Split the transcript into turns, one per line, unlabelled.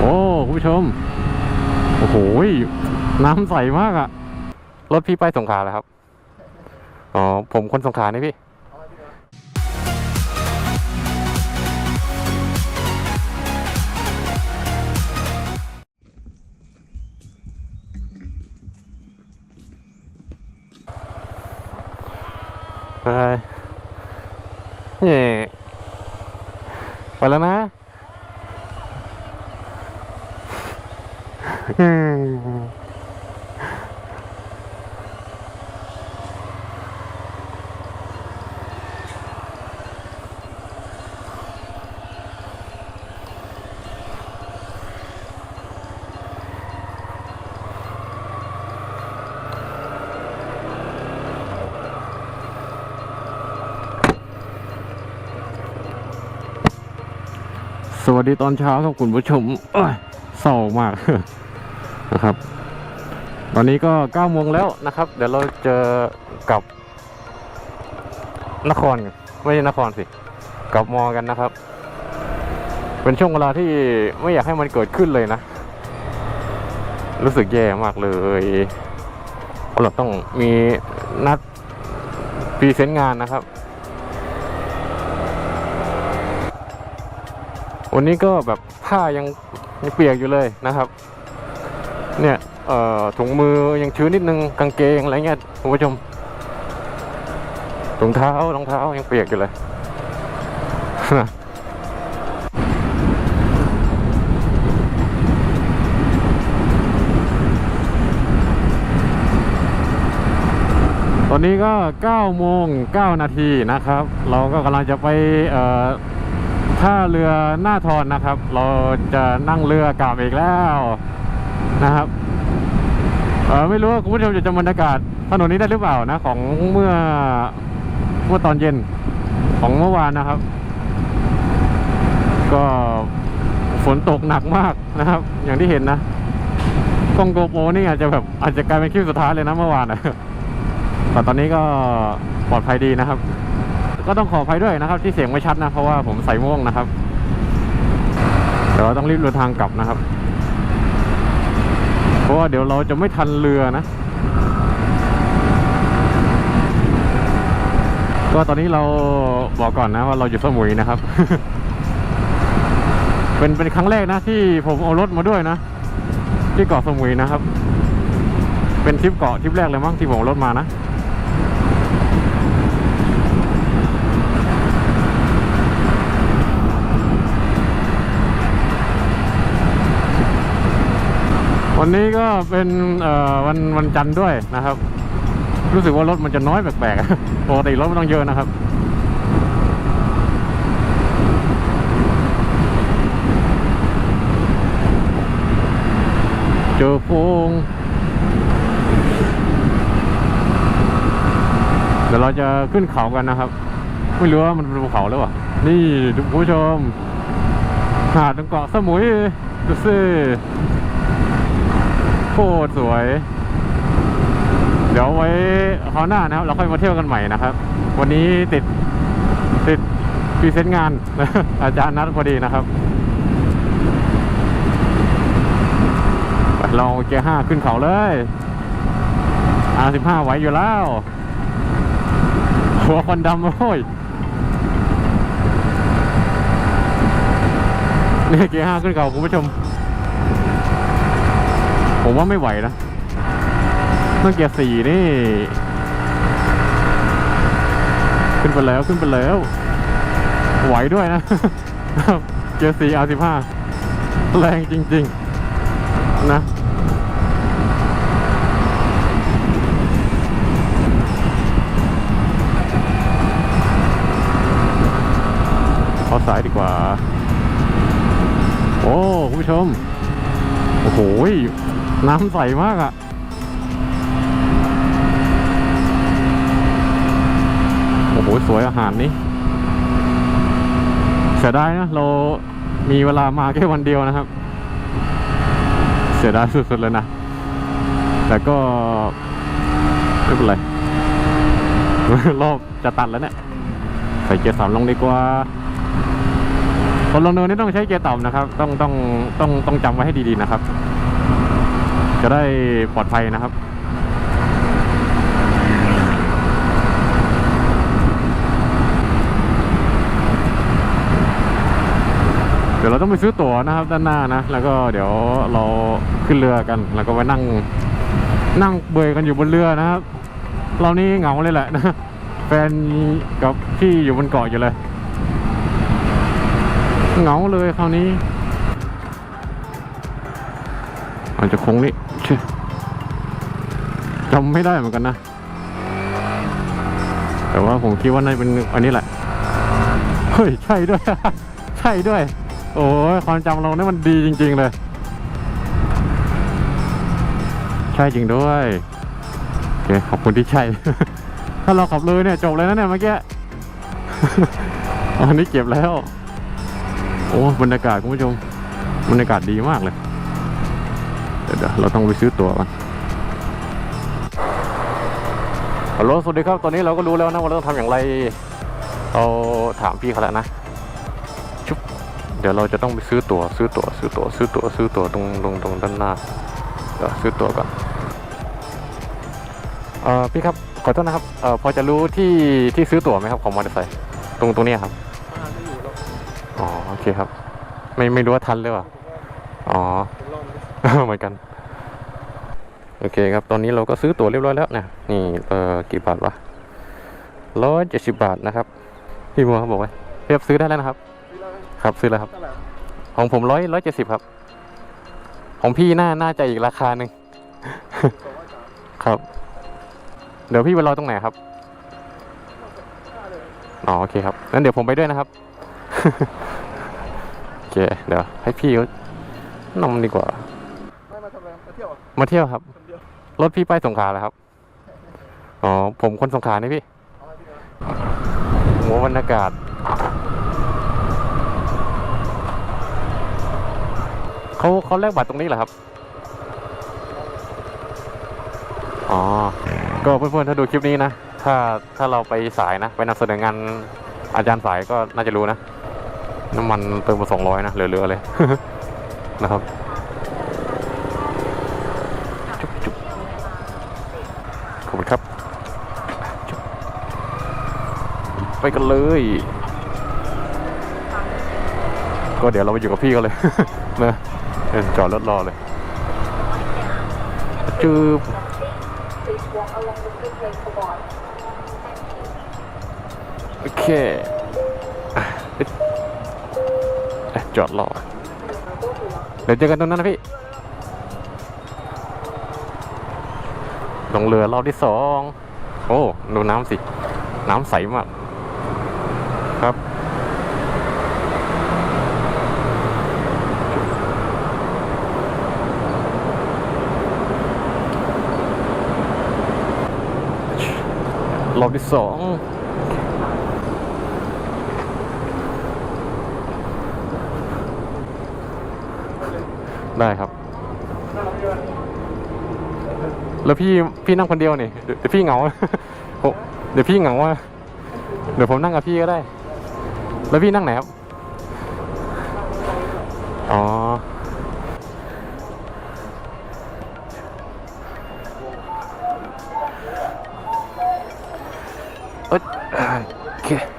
โอ้คุณผู้ชม โอ้โหน้ำใสมากอะรถพี่ไปสงขลาแล้วครับ อ๋อ ผมคนสงขลานี่พี่ไปเนี่ยไปแล้วนะ อืมส วัสดีตอนเช้าครับคุณผู้ชมเอ้ยเศร้ามาก นะครับ ตอนนี้ก็เก้าโมงแล้วนะครับ เดี๋ยวเราเจอกับนครไม่ใช่นครสิกับมอกันนะครับ เป็นช่วงเวลาที่ไม่อยากให้มันเกิดขึ้นเลยนะ รู้สึกแย่มากเลยเราต้องมีนัดพรีเซนต์งานนะครับ วันนี้ก็แบบผ้ายังยังเปียกอยู่เลยนะครับ เนี่ยถุงมือยังชื้นนิดนึงกางเกงอะไรเงี้ยคุณผู้ชมถุงเท้ารองเท้ายังเปียกอยู่เลยตอนนี้ก็9โมง9นาทีนะครับ เราก็กำลังจะไปท่าเรือหน้าทอนนะครับ เราจะนั่งเรือกลับอีกแล้ว นะครับเออไม่รู้ว่าคุณผู้ชมจะจำบรรยากาศถนนนี้ได้หรือเปล่านะของเมื่อเมื่อตอนเย็นของเมื่อวานนะครับ ก็ฝนตกหนักมากนะครับ อย่างที่เห็นนะกล้องโกโปนี่อาจจะแบบอาจจะกลายเป็นคลิปสุดท้ายเลยนะเมื่อวานนะแต่ตอนนี้ก็ปลอดภัยดีนะครับ ก็ต้องขออภัยด้วยนะครับ ที่เสียงไม่ชัดนะเพราะว่าผมใส่ม่วงนะครับเดี๋ยวเราต้องรีบเดินทางกลับนะครับ ราะว่าเดี๋ยวเราจะไม่ทันเรือนะ ก็ตอนนี้เราบอกก่อนนะว่าเราอยู่สมุยนะครับ เป็นเป็นครั้งแรกนะที่ผมเอารถมาด้วยนะ ที่เกาะสมุยนะครับ เป็นทริปเกาะทริปแรกเลยมั้งที่ผมเอารถมานะ วันนี้ก็เป็นวันวันจันทร์ด้วยนะครับ รู้สึกว่ารถมันจะน้อยแปลกๆปกติรถมันต้องเยอะนะครับเจอโพงเดี๋ยวเราจะขึ้นเขากันนะครับไม่รู้ว่ามันเป็นภูเขาหรือเปล่านี่ทุกผู้ชมหาดตรงเกาะสมุยดูสิ ตรสวย เดี๋ยวไว้คราวหน้านะครับ เราค่อยมาเที่ยวกันใหม่นะครับ วันนี้ติดติดพรีเซนต์งาน อาจารย์นัดพอดีนะครับเราเกียร์ห้าขึ้นเขาเลยอาสิบห้าไหวอยู่แล้ว หัวควันดำโอ้ยนี่เกียร์ห้าขึ้นเขาคุณผู้ชม ผมว่าไม่ไหวนะต้องเกียร์สี่นี่ ขึ้นไปแล้วขึ้นไปแล้ว ไหวด้วยนะ เกียร์สี่อาสิบห้าแรงจริง ๆ นะเอาสายดีกว่า โอ้ คุณผู้ชม โอ้โห น้ำใสมากอะโอ้โห สวยอาหารนี้เสียดายนะ เรามีเวลามาแค่วันเดียวนะครับ เสียดายสุดๆเลยนะ แต่ก็ไม่เป็นไร รอบจะตัดแล้วเนี่ย ใส่เกียร์สามลงดีกว่าคนลงเนินนี่ต้องใช้เกียร์ต่ำนะครับ ต้องต้องต้องต้องจำไว้ให้ดีๆนะครับ จะได้ปลอดภัยนะครับเดี๋ยวเราต้องไปซื้อตั๋วนะครับด้านหน้านะ แล้วก็เดี๋ยวเราขึ้นเรือกัน แล้วก็ไปนั่งนั่งเบยกันอยู่บนเรือนะครับ เรานี่เหงาเลยแหละนะแฟนกับพี่อยู่บนเกาะอยู่เลย เหงาเลยคราวนี้ อาจจะคงนี่เชื่อจำไม่ได้เหมือนกันนะ แต่ว่าผมคิดว่าน่าเป็นอันนี้แหละ เฮ้ย ใช่ด้วย ใช่ด้วย โอ้ยความจำเราเนี่ยมันดีจริง ๆ เลย ใช่จริงด้วยโอเคขอบคุณที่ใช่ ถ้าเราขับเลยเนี่ยจบเลยนะเนี่ยเมื่อกี้อันนี้เก็บแล้ว โอ้บรรยากาศคุณผู้ชมบรรยากาศดีมากเลย เดี๋ยวเดี๋ยวเราต้องไปซื้อตั๋วกันฮัลโหลสวัสดีครับ ตอนนี้เราก็รู้แล้วนะว่าเราต้องทำอย่างไร เราถามพี่เขาแล้วนะ ชุบ เดี๋ยวเราจะต้องไปซื้อตั๋ว ซื้อตั๋ว ซื้อตั๋ว ซื้อตั๋ว ซื้อตั๋วตรงตรงตรงด้านหน้า เดี๋ยวซื้อตั๋วก่อนเอ่อพี่ครับ ขอโทษนะครับ เอ่อพอจะรู้ที่ที่ซื้อตั๋วไหมครับของมอเตอร์ไซค์ ตรงตรงเนี้ยครับอ๋อโอเคครับ ไม่ไม่รู้ว่าทันหรือเปล่า อ๋อ เหมือนกัน โอเคครับ ตอนนี้เราก็ซื้อตั๋วเรียบร้อยแล้วนะ นี่เออกี่บาทวะร้อยเจ็ดสิบบาทนะครับ พี่มัวเขาบอกไว้เรียบซื้อได้แล้วนะครับ ครับซื้อแล้วครับ ของผมร้อยร้อยเจ็ดสิบครับ ของพี่น่าน่าจะอีกราคาหนึ่งครับ เดี๋ยวพี่ไปรอตรงไหนครับอ๋อโอเคครับงั้นเดี๋ยวผมไปด้วยนะครับ โอเค เดี๋ยวให้พี่เขานำดีกว่าำ
อะไรมาเที่ยวอะ
มาเที่ยวครับ
คนเดียว
รถพี่ไปสงขลาแล้วครับ อ๋อ ผมคนสงขลานี่พี่
เอาไปพี่นะ
โหบรรยากาศ เขาเขาแลกบัตรตรงนี้เหรอครับ อ๋อ ก็เพื่อนๆ ถ้าดูคลิปนี้นะ ถ้าถ้าเราไปสายนะ ไปนำเสนองานอาจารย์สายก็น่าจะรู้นะ น้ำมันเติมมาสองร้อยนะเหลือๆเลย นะครับ ไปกันเลย ก็เดี๋ยวเราไปอยู่กับพี่เขาเลยนะเออจอดรถรอเลยจืบโอเคเอ๊ะจอดรอเดี๋ยวเจอกันตรงนั้นนะพี่ลงเรือรอบที่สอง โอ้ ดูน้ำสิ น้ำใสมาก อบที่สองได้ครับ แล้วพี่พี่นั่งคนเดียวนี่เดี๋ยวเดี๋ยวพี่เหงาเดี๋ยวพี่เหงาว่าเดี๋ยวผมนั่งกับพี่ก็ได้ แล้วพี่นั่งไหนครับ 어, 아, 이렇게.